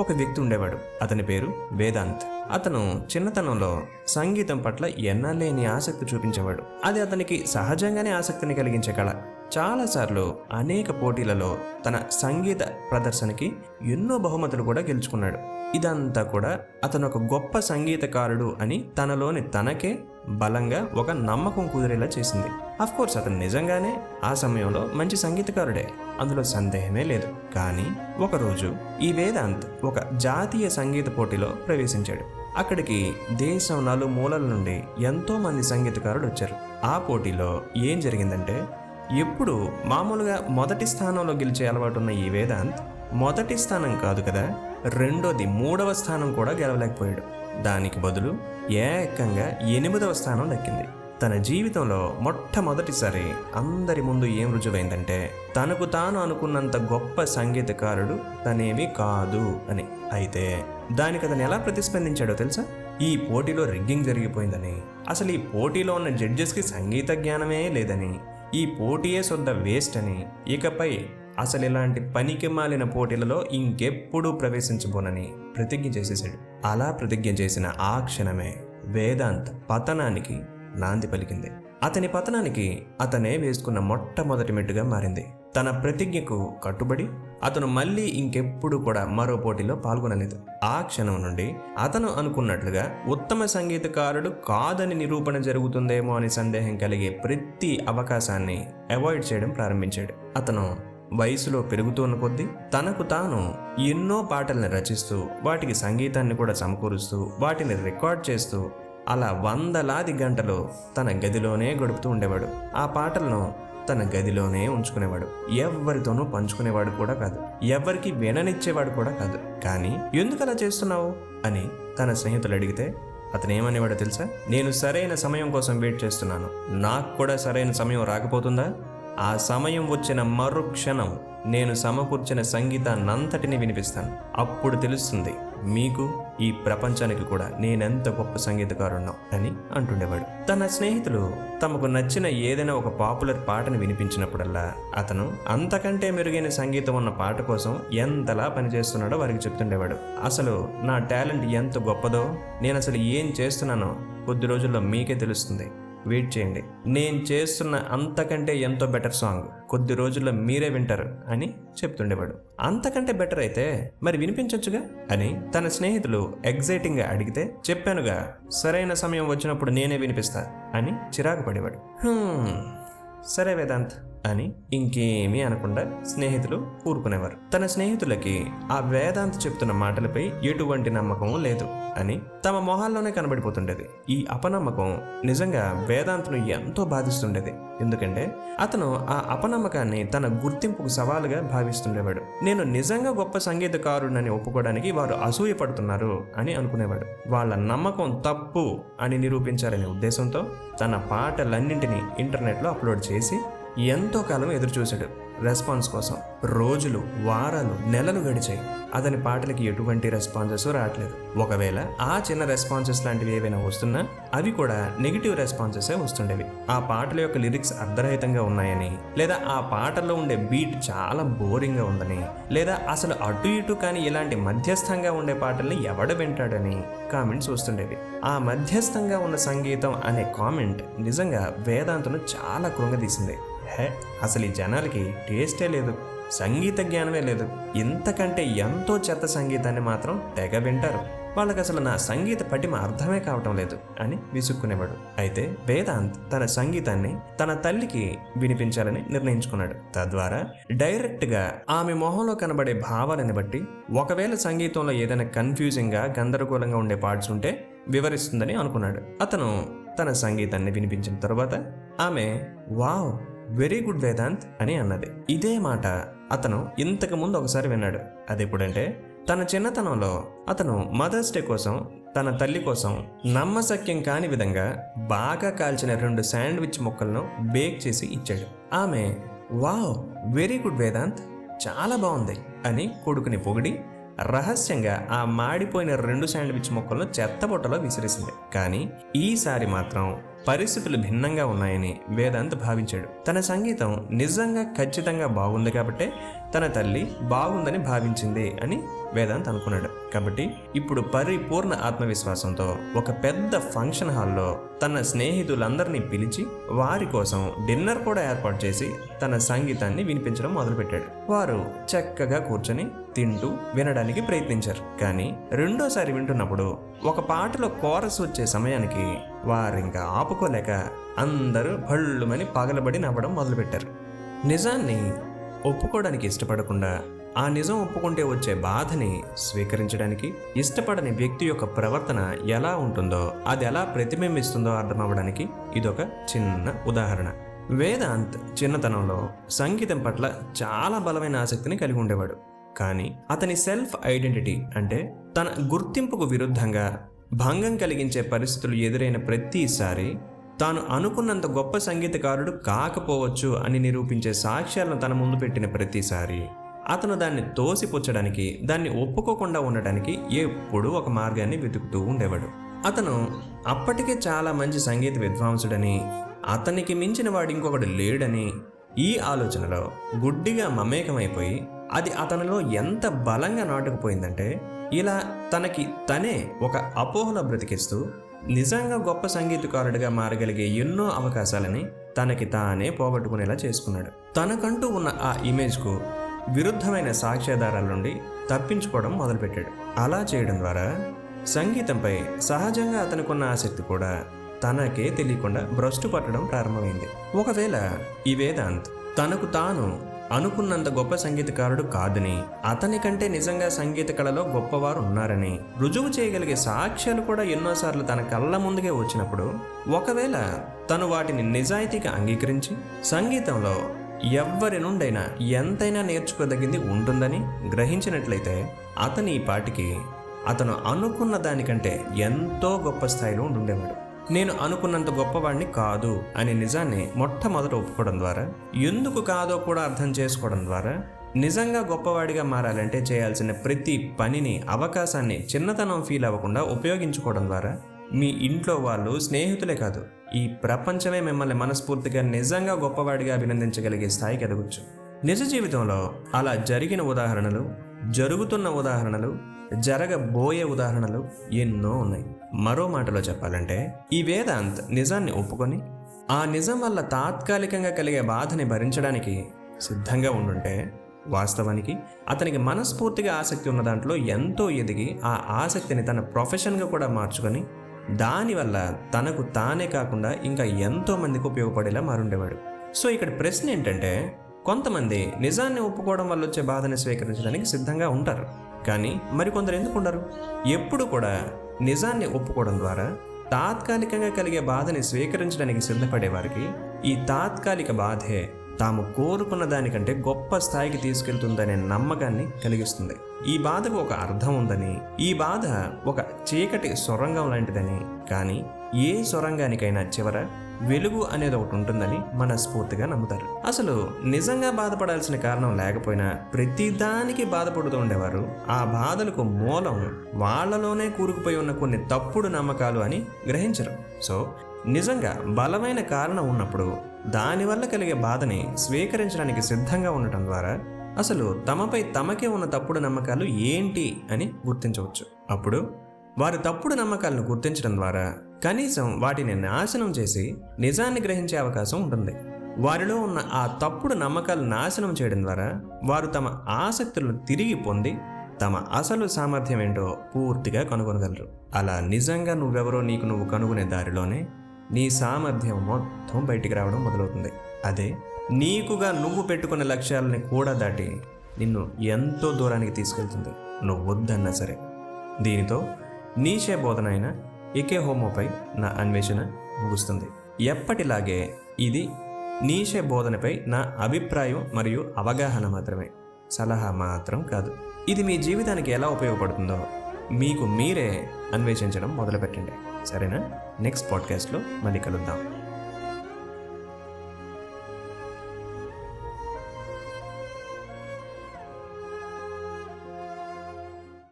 ఒక వ్యక్తి ఉండేవాడు. అతని పేరు వేదాంత్. అతను చిన్నతనంలో సంగీతం పట్ల ఎన్నలేని ఆసక్తి చూపించేవాడు. అది అతనికి సహజంగానే ఆసక్తిని కలిగించే కళ. చాలాసార్లు అనేక పోటీలలో తన సంగీత ప్రదర్శనకి ఎన్నో బహుమతులు కూడా గెలుచుకున్నాడు. ఇదంతా కూడా అతను ఒక గొప్ప సంగీతకారుడు అని తనలోని తనకే బలంగా ఒక నమ్మకం కుదిరేలా చేసింది. అఫ్ కోర్స్ అతను నిజంగానే ఆ సమయంలో మంచి సంగీతకారుడే. అందులో సందేహమే లేదు. కానీ ఒకరోజు ఈ వేదాంత్ ఒక జాతీయ సంగీత పోటీలో ప్రవేశించాడు. అక్కడికి దేశం నలుమూలల నుండి ఎంతో మంది సంగీతకారులు వచ్చారు. ఆ పోటీలో ఏం జరిగిందంటే ఎప్పుడు మామూలుగా మొదటి స్థానంలో గెలిచే అలవాటు ఉన్న ఈ వేదాంత్ మొదటి స్థానం కాదు కదా రెండోది మూడవ స్థానం కూడా గెలవలేకపోయాడు. దానికి బదులు ఏకంగా ఎనిమిదవ స్థానం దక్కింది. తన జీవితంలో మొట్టమొదటిసారి అందరి ముందు ఏం రుజువైందంటే తనకు తాను అనుకున్నంత గొప్ప సంగీతకారుడు తనేమి కాదు అని. అయితే దానికి అతను ఎలా ప్రతిస్పందించాడో తెలుసా? ఈ పోటీలో రిగ్గింగ్ జరిగిపోయిందని. అసలు ఈ పోటీలో ఉన్న జడ్జెస్కి సంగీత జ్ఞానమే లేదని. ఈ పోటీయే సొంత వేస్ట్ అని. ఇకపై అసలు ఇలాంటి పనికి మాలిన పోటీలలో ఇంకెప్పుడు ప్రవేశించబోనని ప్రతిజ్ఞ చేసేశాడు. అలా ప్రతిజ్ఞ చేసిన ఆ క్షణమే వేదాంత్ పతనానికి నాంది పలికింది. అతని పతనానికి అతనే వేసుకున్న మొట్టమొదటి మెట్టుగా మారింది. తన ప్రతిజ్ఞకు కట్టుబడి అతను మళ్ళీ ఇంకెప్పుడు కూడా మరో పోటీలో పాల్గొనలేదు. ఆ క్షణం నుండి అతను అనుకున్నట్లుగా ఉత్తమ సంగీతకారుడు కాదని నిరూపణ జరుగుతుందేమో అని సందేహం కలిగే ప్రతి అవకాశాన్ని అవాయిడ్ చేయడం ప్రారంభించాడు. అతను వయసులో పెరుగుతున్న కొద్దీ తనకు తాను ఎన్నో పాటల్ని రచిస్తూ వాటికి సంగీతాన్ని కూడా సమకూరుస్తూ వాటిని రికార్డ్ చేస్తూ అలా వందలాది గంటలు తన గదిలోనే గడుపుతూ ఉండేవాడు. ఆ పాటలను తన గదిలోనే ఉంచుకునేవాడు. ఎవరితోనూ పంచుకునేవాడు కూడా కాదు. ఎవరికి విననిచ్చేవాడు కూడా కాదు. కానీ ఎందుకు అలా చేస్తున్నావు? అని తన స్నేహితులు అడిగితే అతను ఏమనేవాడో తెలుసా? నేను సరైన సమయం కోసం వెయిట్ చేస్తున్నాను. నాకు కూడా సరైన సమయం రాకపోతుందా? ఆ సమయం వచ్చిన మరుక్షణం నేను సమకూర్చిన సంగీతాన్నంతటిని వినిపిస్తాను. అప్పుడు తెలుస్తుంది మీకు ఈ ప్రపంచానికి కూడా నేనెంత గొప్ప సంగీతకారున్నాం అని అంటుండేవాడు. తన స్నేహితులు తమకు నచ్చిన ఏదైనా ఒక పాపులర్ పాటను వినిపించినప్పుడల్లా అతను అంతకంటే మెరుగైన సంగీతం ఉన్న పాట కోసం ఎంతలా పనిచేస్తున్నాడో వారికి చెప్తుండేవాడు. అసలు నా టాలెంట్ ఎంత గొప్పదో నేను అసలు ఏం చేస్తున్నానో కొద్ది రోజుల్లో మీకే తెలుస్తుంది. వెయిట్ చేయండి. నేను చేస్తున్న అంతకంటే ఎంతో బెటర్ సాంగ్. కొద్ది రోజుల్లో మీరే వింటారు అని చెప్తుండేవాడు. అంతకంటే బెటర్ అయితే మరి వినిపించొచ్చుగా? అని తన స్నేహితులు ఎగ్జైటింగ్గా అడిగితే చెప్పానుగా సరైన సమయం వచ్చినప్పుడు నేనే వినిపిస్తా అని చిరాకు పడేవాడు. సరే వేదాంత్. అని ఇంకేమీ అనకుండా స్నేహితులు ఊరుకునేవారు. తన స్నేహితులకి ఆ వేదాంత్ చెప్తున్న మాటలపై ఎటువంటి నమ్మకం లేదు అని తమ మొహాల్లోనే కనబడిపోతుండేది. ఈ అపనమ్మకం నిజంగా వేదాంత్ను ఎంతో బాధిస్తుండేది. ఎందుకంటే అతను ఆ అపనమ్మకాన్ని తన గుర్తింపుకు సవాలుగా భావిస్తుండేవాడు. నేను నిజంగా గొప్ప సంగీతకారుడని ఒప్పుకోవడానికి వారు అసూయపడుతున్నారు అని అనుకునేవాడు. వాళ్ళ నమ్మకం తప్పు అని నిరూపించాలనే ఉద్దేశంతో తన పాటలన్నింటినీ ఇంటర్నెట్లో అప్లోడ్ చేసి ఎంతో కాలం ఎదురుచూశాడు. రెస్పాన్స్ కోసం రోజులు వారాలు నెలలు గడిచాయి. అతని పాటలకి ఎటువంటి రెస్పాన్సెస్ రావట్లేదు. ఒకవేళ ఆ చిన్న రెస్పాన్సెస్ లాంటివి ఏవైనా వస్తున్నా అవి కూడా నెగిటివ్ రెస్పాన్సెసే వస్తుండేవి. ఆ పాటల యొక్క లిరిక్స్ అర్ధరహితంగా ఉన్నాయని లేదా ఆ పాటల్లో ఉండే బీట్ చాలా బోరింగ్గా ఉందని లేదా అసలు అటు ఇటు కానీ ఇలాంటి మధ్యస్థంగా ఉండే పాటల్ని ఎవడ వింటాడని కామెంట్స్ వస్తుండేవి. ఆ మధ్యస్థంగా ఉన్న సంగీతం అనే కామెంట్ నిజంగా వేదాంతను చాలా కృంగదీసింది. హే! అసలు ఈ జనాలకి టేస్టే లేదు సంగీత జ్ఞానమే లేదు. ఇంతకంటే ఎంతో చెత్త సంగీతాన్ని మాత్రం తెగ వింటారు. వాళ్ళకి అసలు నా సంగీత పటిమ అర్థమే కావటం లేదు అని విసుక్కునేవాడు. అయితే వేదాంత్ తన సంగీతాన్ని తన తల్లికి వినిపించాలని నిర్ణయించుకున్నాడు. తద్వారా డైరెక్ట్గా ఆమె మొహంలో కనబడే భావాలని బట్టి ఒకవేళ సంగీతంలో ఏదైనా కన్ఫ్యూజింగ్గా గందరగోళంగా ఉండే పార్ట్స్ ఉంటే వివరిస్తుందని అనుకున్నాడు. అతను తన సంగీతాన్ని వినిపించిన తర్వాత ఆమె వావ్ వెరీ గుడ్ వేదాంత్ అని అన్నది. ఇదే మాట అతను ఇంతకు ముందు ఒకసారి విన్నాడు. అది ఎప్పుడంటే తన చిన్నతనంలో అతను మదర్స్ డే కోసం తన తల్లి కోసం నమ్మశక్యం కాని విధంగా బాగా కాల్చిన రెండు శాండ్విచ్ ముక్కలను బేక్ చేసి ఇచ్చాడు. ఆమె వావ్ వెరీ గుడ్ వేదాంత్ చాలా బాగుంది అని కొడుకుని పొగిడి రహస్యంగా ఆ మాడిపోయిన రెండు శాండ్విచ్ ముక్కలను చెత్తబుట్టలో విసిరేసింది. కానీ ఈసారి మాత్రం పరిస్థితులు భిన్నంగా ఉన్నాయని వేదాంత్ భావించాడు. తన సంగీతం నిజంగా ఖచ్చితంగా బాగుంది కాబట్టే తన తల్లి బాగుందని భావించింది అని వేదాంత్ అనుకున్నాడు. కాబట్టి ఇప్పుడు పరిపూర్ణ ఆత్మవిశ్వాసంతో ఒక పెద్ద ఫంక్షన్ హాల్లో తన స్నేహితులందరినీ పిలిచి వారి కోసం డిన్నర్ కూడా ఏర్పాటు చేసి తన సంగీతాన్ని వినిపించడం మొదలుపెట్టాడు. వారు చక్కగా కూర్చొని తింటూ వినడానికి ప్రయత్నించారు. కానీ రెండోసారి వింటున్నప్పుడు ఒక పాటలో కోరస్ వచ్చే సమయానికి వారింకా ఆపుకోలేక అందరూ భళ్ళుమని పగలబడి నవ్వడం మొదలుపెట్టారు. నిజాన్ని ఒప్పుకోవడానికి ఇష్టపడకుండా ఆ నిజం ఒప్పుకుంటే వచ్చే బాధని స్వీకరించడానికి ఇష్టపడని వ్యక్తి యొక్క ప్రవర్తన ఎలా ఉంటుందో అది ఎలా ప్రతిబింబిస్తుందో అర్థమవ్వడానికి ఇదొక చిన్న ఉదాహరణ. వేదాంత్ చిన్నతనంలో సంగీతం పట్ల చాలా బలమైన ఆసక్తిని కలిగి ఉండేవాడు. కానీ అతని సెల్ఫ్ ఐడెంటిటీ అంటే తన గుర్తింపుకు విరుద్ధంగా భంగం కలిగించే పరిస్థితులు ఎదురైన ప్రతిసారి తాను అనుకున్నంత గొప్ప సంగీతకారుడు కాకపోవచ్చు అని నిరూపించే సాక్ష్యాలను తన ముందు పెట్టిన ప్రతిసారి. అతను దాన్ని తోసిపుచ్చడానికి దాన్ని ఒప్పుకోకుండా ఉండటానికి ఎప్పుడూ ఒక మార్గాన్ని వెతుకుతూ ఉండేవాడు. అతను అప్పటికే చాలా మంచి సంగీత విద్వాంసుడని అతనికి మించిన వాడు ఇంకొకడు లేడని ఈ ఆలోచనలో గుడ్డిగా మమేకమైపోయి అది అతనిలో ఎంత బలంగా నాటుకుపోయిందంటే ఇలా తనకి తనే ఒక అపోహలో బ్రతికిస్తూ నిజంగా గొప్ప సంగీతకారుడిగా మారగలిగే ఎన్నో అవకాశాలని తనకి తానే పోగొట్టుకునేలా చేసుకున్నాడు. తనకంటూ ఉన్న ఆ ఇమేజ్కు విరుద్ధమైన సాక్ష్యాధారాల నుండి తప్పించుకోవడం మొదలుపెట్టాడు. అలా చేయడం ద్వారా సంగీతంపై సహజంగా అతనికున్న ఆసక్తి కూడా తనకే తెలియకుండా భ్రష్టు పట్టడం ప్రారంభమైంది. ఒకవేళ ఈ వేదాంత్ తనకు తాను అనుకున్నంత గొప్ప సంగీతకారుడు కాదని. అతని కంటే నిజంగా సంగీత కళలో గొప్పవారు ఉన్నారని. రుజువు చేయగలిగే సాక్ష్యాలు కూడా ఎన్నోసార్లు తన కళ్ళ ముందుకే వచ్చినప్పుడు ఒకవేళ తను వాటిని నిజాయితీగా అంగీకరించి సంగీతంలో ఎవ్వరి నుండైనా ఎంతైనా నేర్చుకోదగింది ఉంటుందని గ్రహించినట్లయితే అతని ఈ పాటికి అతను అనుకున్న దానికంటే ఎంతో గొప్ప స్థాయిలో ఉండుండేవాడు. నేను అనుకున్నంత గొప్పవాడిని కాదు అనే నిజాన్ని మొట్టమొదట ఒప్పుకోవడం ద్వారా ఎందుకు కాదో కూడా అర్థం చేసుకోవడం ద్వారా నిజంగా గొప్పవాడిగా మారాలంటే చేయాల్సిన ప్రతి పనిని అవకాశాన్ని చిన్నతనం ఫీల్ అవ్వకుండా ఉపయోగించుకోవడం ద్వారా మీ ఇంట్లో వాళ్ళు స్నేహితులే కాదు ఈ ప్రపంచమే మిమ్మల్ని మనస్ఫూర్తిగా నిజంగా గొప్పవాడిగా అభినందించగలిగే స్థాయికి ఎదగచ్చు. నిజ జీవితంలో అలా జరిగిన ఉదాహరణలు జరుగుతున్న ఉదాహరణలు జరగబోయే ఉదాహరణలు ఎన్నో ఉన్నాయి. మరో మాటలో చెప్పాలంటే ఈ వేదాంత్ నిజాన్ని ఒప్పుకొని ఆ నిజం వల్ల తాత్కాలికంగా కలిగే బాధని భరించడానికి సిద్ధంగా ఉండుంటే వాస్తవానికి అతనికి మనస్ఫూర్తిగా ఆసక్తి ఉన్న దాంట్లో ఎంతో ఎదిగి ఆ ఆసక్తిని తన ప్రొఫెషన్గా కూడా మార్చుకొని దానివల్ల తనకు తానే కాకుండా ఇంకా ఎంతోమందికి ఉపయోగపడేలా మారుండేవాడు. సో ఇక్కడ ప్రశ్న ఏంటంటే కొంతమంది నిజాన్ని ఒప్పుకోవడం వల్ల వచ్చే బాధని స్వీకరించడానికి సిద్ధంగా ఉంటారు. కానీ మరికొందరు ఎందుకు ఉండరు? ఎప్పుడు కూడా నిజాన్ని ఒప్పుకోవడం ద్వారా తాత్కాలికంగా కలిగే బాధని స్వీకరించడానికి సిద్ధపడే వారికి ఈ తాత్కాలిక బాధే తాము కోరుకున్న దానికంటే గొప్ప స్థాయికి తీసుకెళ్తుందనే నమ్మకాన్ని కలిగిస్తుంది. ఈ బాధకు ఒక అర్థం ఉందని ఈ బాధ ఒక చీకటి సొరంగం లాంటిదని కానీ ఏ సొరంగానికైనా చివర వెలుగు అనేది ఒకటి ఉంటుందని మనస్ఫూర్తిగా నమ్ముతారు. అసలు నిజంగా బాధపడాల్సిన కారణం లేకపోయినా ప్రతిదానికి బాధపడుతూ ఉండేవారు. ఆ బాధలకు మూలం వాళ్ళలోనే కూరుకుపోయి ఉన్న కొన్ని తప్పుడు నమ్మకాలు అని గ్రహించరు. సో నిజంగా బలమైన కారణం ఉన్నప్పుడు దానివల్ల కలిగే బాధని స్వీకరించడానికి సిద్ధంగా ఉండటం ద్వారా అసలు తమపై తమకే ఉన్న తప్పుడు నమ్మకాలు ఏంటి అని గుర్తించవచ్చు. అప్పుడు వారి తప్పుడు నమ్మకాలను గుర్తించడం ద్వారా కనీసం వాటిని నాశనం చేసి నిజాన్ని గ్రహించే అవకాశం ఉంటుంది. వారిలో ఉన్న ఆ తప్పుడు నమ్మకాలు నాశనం చేయడం ద్వారా వారు తమ ఆసక్తులను తిరిగి పొంది తమ అసలు సామర్థ్యం ఏంటో పూర్తిగా కనుగొనగలరు. అలా నిజంగా నువ్వెవరో నీకు నువ్వు కనుగొనే దారిలోనే నీ సామర్థ్యం మొత్తం బయటికి రావడం మొదలవుతుంది. అదే నీకుగా నువ్వు పెట్టుకున్న లక్ష్యాలని కూడా దాటి నిన్ను ఎంతో దూరానికి తీసుకెళ్తుంది. నువ్వు వద్దన్నా సరే. దీనితో నీషే బోధన అయినా ఇకే హోమోపై నా అన్వేషణ ముగుస్తుంది. ఎప్పటిలాగే ఇది నీషే బోధనపై నా అభిప్రాయం మరియు అవగాహన మాత్రమే. సలహా మాత్రం కాదు. ఇది మీ జీవితానికి ఎలా ఉపయోగపడుతుందో మీకు మీరే అన్వేషించడం మొదలుపెట్టండి. సరేనా? నెక్స్ట్ పాడ్కాస్ట్లో మళ్ళీ కలుద్దాం.